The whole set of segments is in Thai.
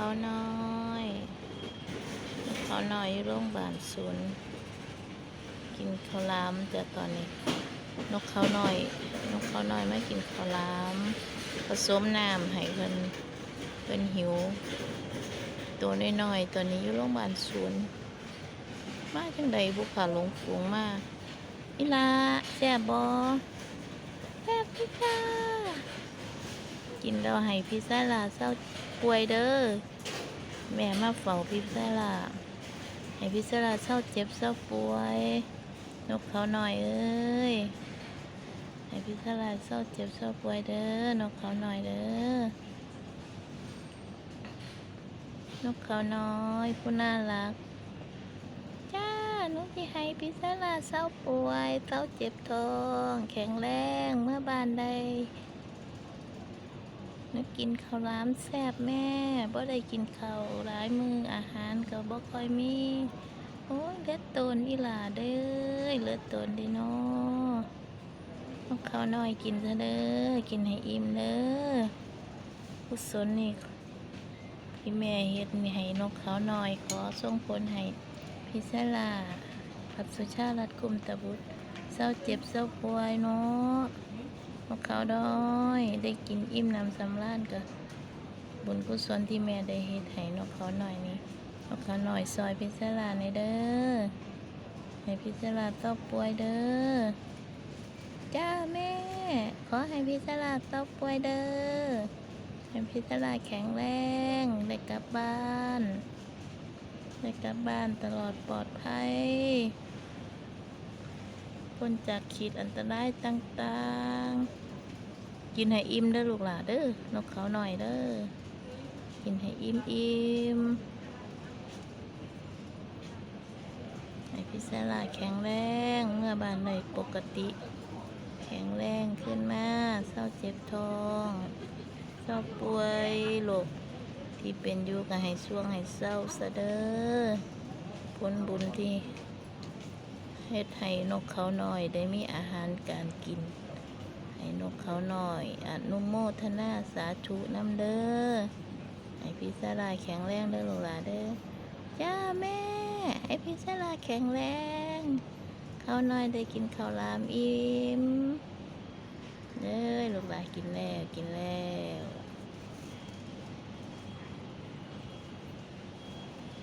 เขาน้อยเขาน้อยอยู่โรงพยาบาลศูนย์กินข้าวลามแต่ตอนนี้ นกเขาน้อย นกเขาน้อยไม่กินข้าวหลามผสมน้ำให้เพิ่นเพิ่นหิว ตัวน้อยๆตัวนี้อยู่โรงพยาบาลศูนย์มาจังใดบุคคาหลงฝูงมาอีลาแซ่บบ่แซ่บพี่ค่ะกินแล้วให้พี่ซาลาเศร้า ป่วยเด้อแม่มาเฝ้าพี่ซาลาให้พี่ซาลาเศร้าเจ็บเศร้าป่วยนกเขาหน่อยเอ้ยให้พี่ซาลาเศร้าเจ็บเศร้าป่วยเด้อนกเขาหน่อยเด้อนกเขาน้อยผู้น่ารักจ้าหนุที่ให้พิซซ่าลาเศร้าป่วยเศร้าเจ็บท้อง แข็งแรงเมื่อบานใด กินข้าวหลามแซ่บแม่บ่ได้กินข้าวหลายมืออาหารก็บ่ค่อยมีโอ้ยเลือดตนอีหลาเด้อเลือดตนดีเนาะนกเขาน้อยกินซะเด้อกินให้อิ่มเด้อกุศลนี่ที่แม่เฮ็ดนี่ให้นกเขาน้อยขอส่งผลให้พิศลาผัดสุชาติรัดกุมตะบุตรเศร้าเจ็บเศร้าป่วยเนาะ นกเขาด้อยได้กินอิ่มน้ำสำราญกับบุญกุศลที่แม่ได้เฮ็ดให้นกเขาหน่อยนี้นกเขาหน่อยซอยพิศลาในเด้อให้พิศลาต้องป่วยเด้อจ้าแม่ ขอให้พิศลาต้องป่วยเด้อให้พิศลาแข็งแรงได้กลับบ้านได้กลับบ้านตลอดปลอดภัย พ้นจากขีดอันตรายต่างๆ กินให้อิ่มเด้อลูกหลาเด้อนกเขาหน่อยเด้อ กินให้อิ่มอิ่มๆให้พิซซ่าลาแข็งแรง เมื่อบานในปกติ แข็งแรงขึ้นมาเศร้าเจ็บท้องเศร้าป่วยโรคที่เป็นอยู่ก็ให้ช่วงให้เศร้าซะเด้อผลบุญที่ เฮ็ดให้นกเขาน้อยได้มีอาหารการกิน ให้นกเขาน้อยอนุโมทนาสาธุน้ำเด้อให้พี่สลาแข็งแรงเด้อลูกหลานเด้อจ้าแม่ ให้พี่สลาแข็งแรง เขาน้อยได้กินข้าวหลามอิ่มเด้อลูกหลานกินแล้วกินแล้ว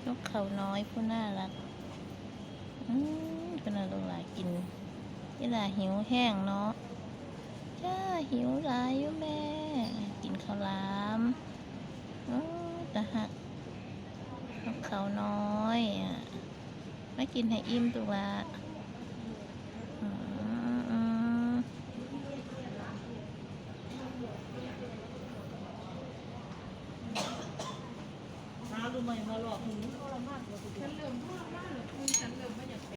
นกเขาน้อยผู้น่ารัก อืมขนาดลงหลายกิน นี่ล่ะหิวแห้งเนาะจ้าหิวหลายอยู่แม่ กินข้าวหลามอือตะหักนกเขาน้อยอะไม่กินให้อิ่มตัวละอืมอืมหาดูใหม่มาหลอกหนูทรมานกว่าทุกคนฉันเริ่มทรมานเลยคุณฉันเริ่มไม่